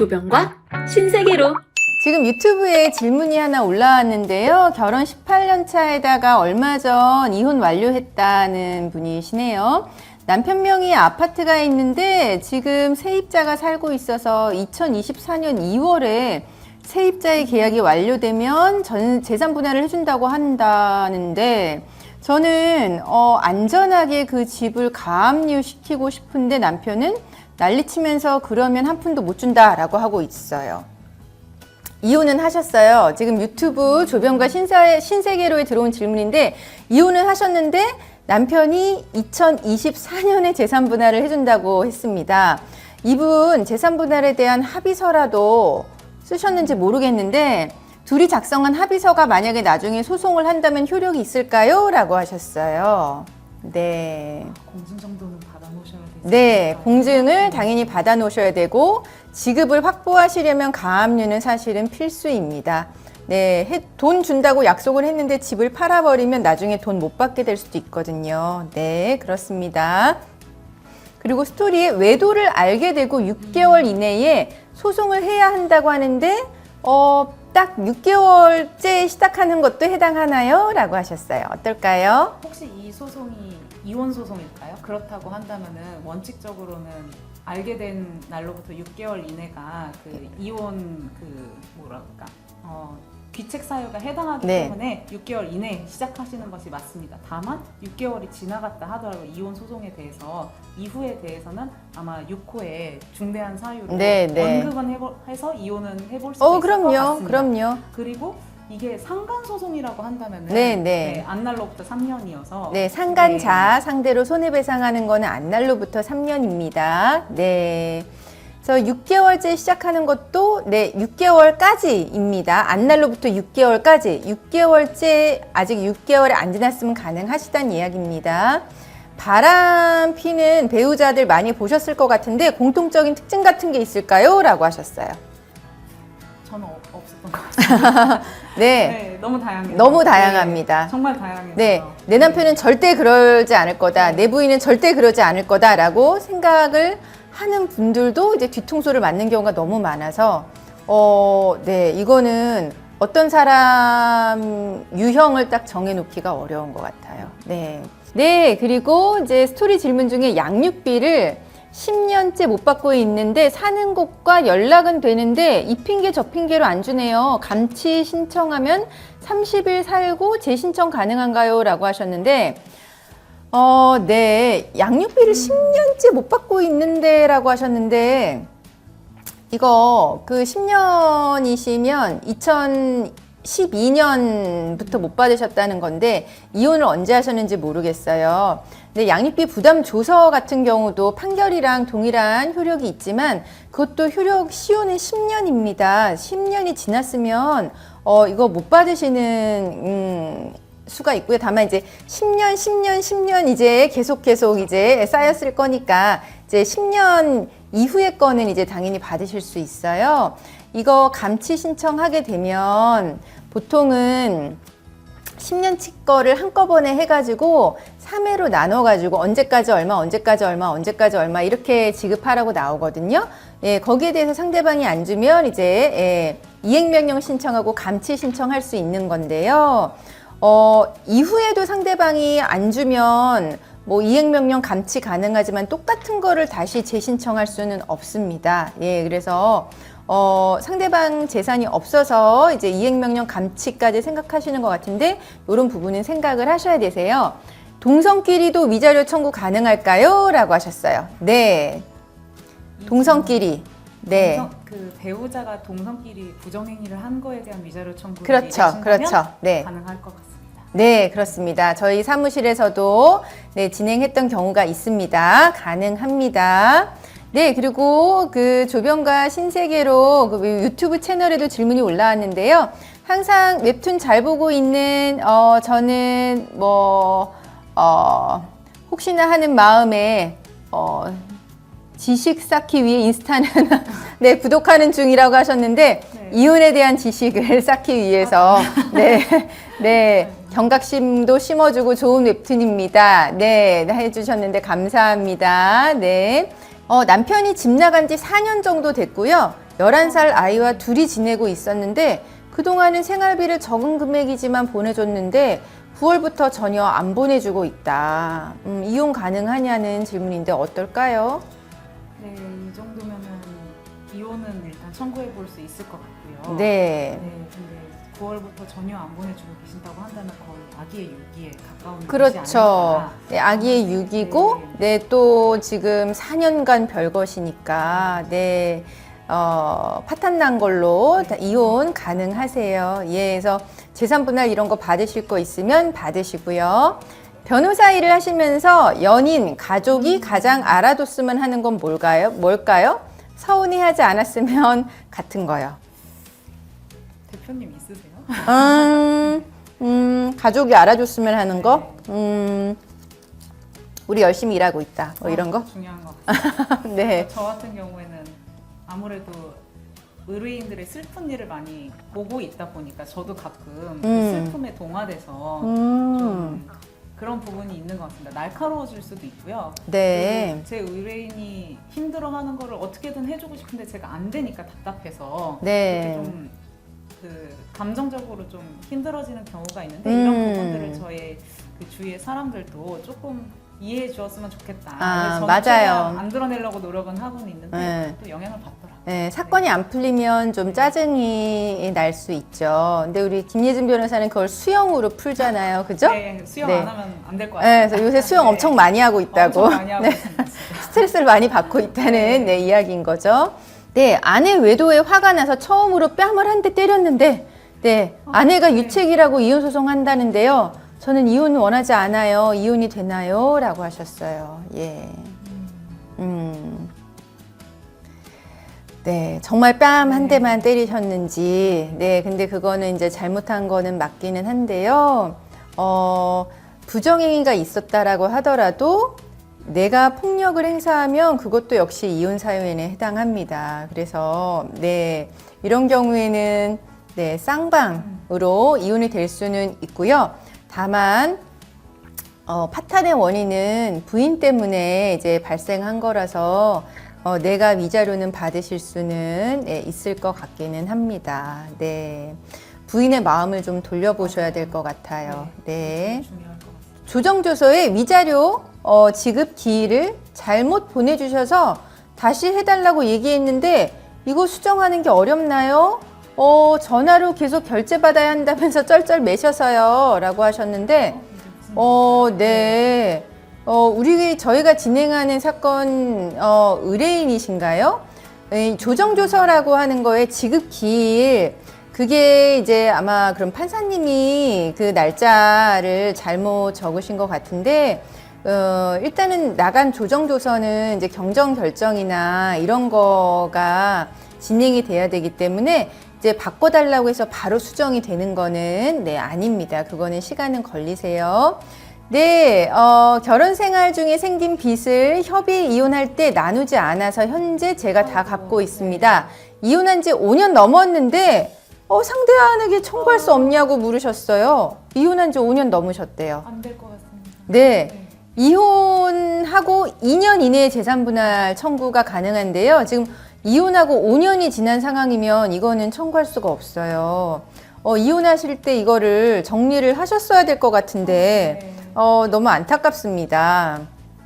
조병과 신세계로 지금 유튜브에 질문이 하나 올라왔는데요. 결혼 18년 차에다가 얼마 전 이혼 완료했다는 분이시네요. 남편 명의 아파트가 있는데 지금 세입자가 살고 있어서 2024년 2월에 세입자의 계약이 완료되면 전 재산 분할을 해준다고 한다는데 저는 어, 안전하게 그 집을 가압류시키고 싶은데 남편은 난리치면서 그러면 한 푼도 못 준다라고 하고 있어요. 이혼은 하셨어요. 지금 유튜브 조병과 신사, 신세계로에 들어온 질문인데 이혼은 하셨는데 남편이 2024년에 재산 분할을 해준다고 했습니다. 이분 재산 분할에 대한 합의서라도 쓰셨는지 모르겠는데 둘이 작성한 합의서가 만약에 나중에 소송을 한다면 효력이 있을까요? 라고 하셨어요. 네. 공증 정도는 받아놓으셔야 되죠. 네, 공증을 당연히 받아 놓으셔야 되고 지급을 확보하시려면 가압류는 사실은 필수입니다. 네, 해- 돈 준다고 약속을 했는데 집을 팔아버리면 나중에 돈 못 받게 될 수도 있거든요. 네, 그렇습니다. 그리고 스토리에 외도를 알게 되고 6개월 이내에 소송을 해야 한다고 하는데 어, 딱 6개월째 시작하는 것도 해당하나요? 라고 하셨어요. 어떨까요? 혹시 이 소송이 이혼 소송일까요? 그렇다고 한다면은 원칙적으로는 알게 된 날로부터 6개월 이내가 그 이혼 그 뭐랄까 어, 귀책 사유가 해당하기 네. 때문에 6개월 이내에 시작하시는 것이 맞습니다. 다만 6개월이 지나갔다 하더라도 이혼 소송에 대해서 이후에 대해서는 아마 6호에 중대한 사유로 네, 네. 언급은 해보, 해서 이혼은 해볼 수 어, 있을 것 그럼요. 같습니다. 그럼요. 그리고 이게 상간 소송이라고 한다면은 네, 네. 안날로부터 3년이어서 네, 상간자 상대로 손해배상하는 거는 안날로부터 3년입니다. 네. 저 6개월째 시작하는 것도 네, 6개월까지입니다. 안날로부터 6개월까지. 6개월째 아직 6개월이 안 지났으면 가능하시다는 이야기입니다. 바람 피는 배우자들 많이 보셨을 것 같은데 공통적인 특징 같은 게 있을까요? 라고 하셨어요. 저는 어- 없었던 것 같아요. 네. 네, 너무 다양해요. 너무 다양합니다. 네, 정말 다양해요. 네, 내 남편은 절대 그러지 않을 거다. 내 부인은 절대 그러지 않을 거다라고 생각을 하는 분들도 이제 뒤통수를 맞는 경우가 너무 많아서 어, 네, 이거는 어떤 사람 유형을 딱 정해놓기가 어려운 것 같아요. 네. 네, 그리고 이제 스토리 질문 중에 양육비를 10년째 못 받고 있는데 사는 곳과 연락은 되는데 이 핑계 저 핑계로 안 주네요. 감치 신청하면 30일 살고 재신청 가능한가요? 라고 하셨는데 어, 네. 양육비를 10년째 못 받고 있는데 라고 하셨는데 이거 그 10년이시면 2012년부터 못 받으셨다는 건데 이혼을 언제 하셨는지 모르겠어요. 근데 양육비 부담 조서 같은 경우도 판결이랑 동일한 효력이 있지만 그것도 효력 시효는 10년입니다. 10년이 지났으면 어 이거 못 받으시는 음 수가 있고요. 다만 이제 10년, 10년, 10년 이제 계속 계속 이제 쌓였을 거니까 이제 10년 이후의 거는 이제 당연히 받으실 수 있어요. 이거 감치 신청하게 되면 보통은 10년치 거를 한꺼번에 해가지고 3회로 나눠가지고 언제까지 얼마, 언제까지 얼마, 언제까지 얼마 이렇게 지급하라고 나오거든요. 예, 거기에 대해서 상대방이 안 주면 이제 예, 이행명령 신청하고 감치 신청할 수 있는 건데요. 어, 이후에도 상대방이 안 주면 뭐 이행명령 감치 가능하지만 똑같은 거를 다시 재신청할 수는 없습니다. 예, 그래서 어, 상대방 재산이 없어서 이제 이행명령 감치까지 생각하시는 것 같은데 이런 부분은 생각을 하셔야 되세요. 동성끼리도 위자료 청구 가능할까요? 라고 하셨어요. 네. 동성끼리. 네. 동성, 그 배우자가 동성끼리 부정행위를 한 거에 대한 위자료 청구를 그렇죠. 그렇죠. 네. 가능할 것 같습니다. 네, 그렇습니다. 저희 사무실에서도 네, 진행했던 경우가 있습니다. 가능합니다. 네, 그리고 그 조병과 신세계로 그 유튜브 채널에도 질문이 올라왔는데요. 항상 웹툰 잘 보고 있는 어 저는 뭐 어, 혹시나 하는 마음에 어, 지식 쌓기 위해 인스타는 네 구독하는 중이라고 하셨는데 네. 이혼에 대한 지식을 쌓기 위해서 네, 네 경각심도 심어주고 좋은 웹툰입니다. 네, 네, 해주셨는데 감사합니다. 네, 어, 남편이 집 나간 지 4년 정도 됐고요. 11살 아이와 둘이 지내고 있었는데 그동안은 생활비를 적은 금액이지만 보내줬는데 9월부터 전혀 안 보내주고 있다. 음, 이혼 가능하냐는 질문인데 어떨까요? 네, 이 정도면은 이혼은 일단 청구해 볼 수 있을 것 같고요. 네. 네, 근데 9월부터 전혀 안 보내주고 계신다고 한다면 거의 아기의 유기에 가까운 것이 그렇죠. 아닐까. 네, 아기의 육이고, 네, 또 지금 4년간 별것이니까, 네, 어, 파탄 난 걸로 다 이혼 가능하세요. 예, 그래서 재산분할 이런 거 받으실 거 있으면 받으시고요. 변호사 일을 하시면서 연인, 가족이 가장 알아뒀으면 하는 건 뭘까요? 뭘까요? 서운해 하지 않았으면 같은 거요. 대표님 있으세요? 음, 음, 가족이 알아줬으면 하는 거? 음, 우리 열심히 일하고 있다. 뭐 이런 거? 중요한 것 같아요. 네. 저 같은 경우에는 아무래도 의뢰인들의 슬픈 일을 많이 보고 있다 보니까 저도 가끔 그 음. 슬픔에 동화돼서 음, 좀 그런 부분이 있는 것 같습니다. 날카로워질 수도 있고요. 네. 제 의뢰인이 힘들어하는 거를 어떻게든 해주고 싶은데 제가 안 되니까 답답해서 네. 좀그 감정적으로 좀 힘들어지는 경우가 있는데 음. 이런 부분들을 저의 그 주위의 사람들도 조금 이해해 주었으면 좋겠다. 아, 저는 맞아요. 최대한 안 드러내려고 노력은 하고는 있는데 네. 또 영향을 받더라고요. 네, 사건이 안 풀리면 좀 짜증이 날 수 있죠. 근데 우리 김예진 변호사는 그걸 수영으로 풀잖아요. 그죠? 네, 수영 네. 안 하면 안 될 것 같아요. 네, 그래서 요새 수영 엄청 많이 하고 있다고. 엄청 많이 하고 네. 있습니다. 스트레스를 많이 받고 있다는 네, 이야기인 거죠. 네, 아내 외도에 화가 나서 처음으로 뺨을 한 대 때렸는데, 네, 아내가 네. 유책이라고 이혼 소송 한다는데요. 저는 이혼 원하지 않아요. 이혼이 되나요? 라고 하셨어요. 예. 음. 네, 정말 뺨 한 대만 때리셨는지, 네, 근데 그거는 이제 잘못한 거는 맞기는 한데요. 어, 부정행위가 있었다라고 하더라도 내가 폭력을 행사하면 그것도 역시 이혼 사유에는 해당합니다. 그래서 네, 이런 경우에는 네, 쌍방으로 이혼이 될 수는 있고요. 다만 어, 파탄의 원인은 부인 때문에 이제 발생한 거라서 어, 내가 위자료는 받으실 수는 네, 있을 것 같기는 합니다. 네. 부인의 마음을 좀 돌려보셔야 될 것 같아요. 네. 것 같습니다. 조정조서에 위자료 어, 지급 기일을 잘못 보내주셔서 다시 해달라고 얘기했는데 이거 수정하는 게 어렵나요? 어, 전화로 계속 결제받아야 한다면서 쩔쩔 매셔서요. 라고 하셨는데, 어, 어? 네. 어, 우리, 저희가 진행하는 사건, 어, 의뢰인이신가요? 이 조정조서라고 하는 거에 지급 기일, 그게 이제 아마 그럼 판사님이 그 날짜를 잘못 적으신 것 같은데, 어, 일단은 나간 조정조서는 이제 경정 결정이나 이런 거가 진행이 돼야 되기 때문에 이제 바꿔달라고 해서 바로 수정이 되는 거는 네, 아닙니다. 그거는 시간은 걸리세요. 네, 어, 결혼 생활 중에 생긴 빚을 협의 이혼할 때 나누지 않아서 현재 제가 다 갚고 있습니다. 이혼한 지 5년 넘었는데, 어, 상대방에게 청구할 수 없냐고 물으셨어요. 이혼한 지 5년 넘으셨대요. 안 될 것 같습니다. 네. 네. 이혼하고 2년 이내에 재산 분할 청구가 가능한데요. 지금 이혼하고 5년이 지난 상황이면 이거는 청구할 수가 없어요. 어, 이혼하실 때 이거를 정리를 하셨어야 될 것 같은데, 네. 어, 너무 안타깝습니다.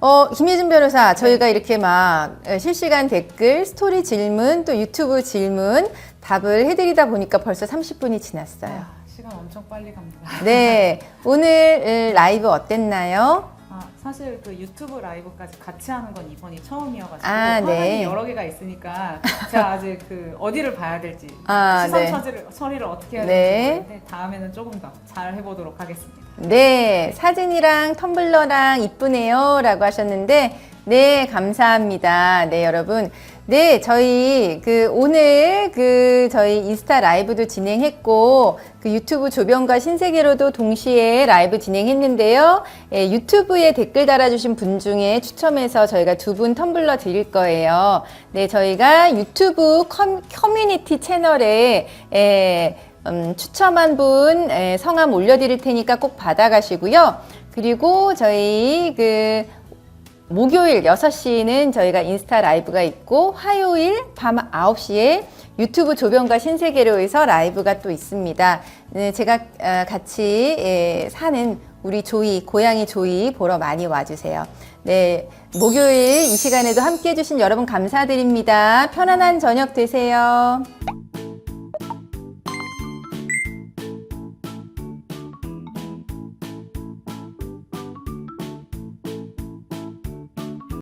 어, 김혜진 변호사, 저희가 이렇게 막 에, 실시간 댓글, 스토리 질문, 또 유튜브 질문 답을 해드리다 보니까 벌써 30분이 지났어요. 아, 시간 엄청 빨리 갑니다. 네, 오늘 라이브 어땠나요? 아, 사실 그 유튜브 라이브까지 같이 하는 건 이번이 처음이어가지고 아, 화면이 네. 여러 개가 있으니까 제가 아직 그 어디를 봐야 될지 아, 시선 네. 처리를, 처리를 어떻게 해야 네. 될지 모르는데 다음에는 조금 더 잘 해보도록 하겠습니다. 네, 사진이랑 텀블러랑 이쁘네요. 라고 하셨는데, 네, 감사합니다. 네, 여러분. 네, 저희 그 오늘 그 저희 인스타 라이브도 진행했고, 그 유튜브 조변과 신세계로도 동시에 라이브 진행했는데요. 예, 유튜브에 댓글 달아주신 분 중에 추첨해서 저희가 두 분 텀블러 드릴 거예요. 네, 저희가 유튜브 커, 커뮤니티 채널에 예, 음, 추첨한 분 에, 성함 올려드릴 테니까 꼭 받아가시고요. 그리고 저희 그 목요일 6시는 저희가 인스타 라이브가 있고 화요일 밤 9시에 유튜브 조변과 신세계로에서 라이브가 또 있습니다. 네, 제가 아, 같이 예, 사는 우리 조이, 고양이 조이 보러 많이 와주세요. 네, 목요일 이 시간에도 함께 해주신 여러분 감사드립니다. 편안한 저녁 되세요.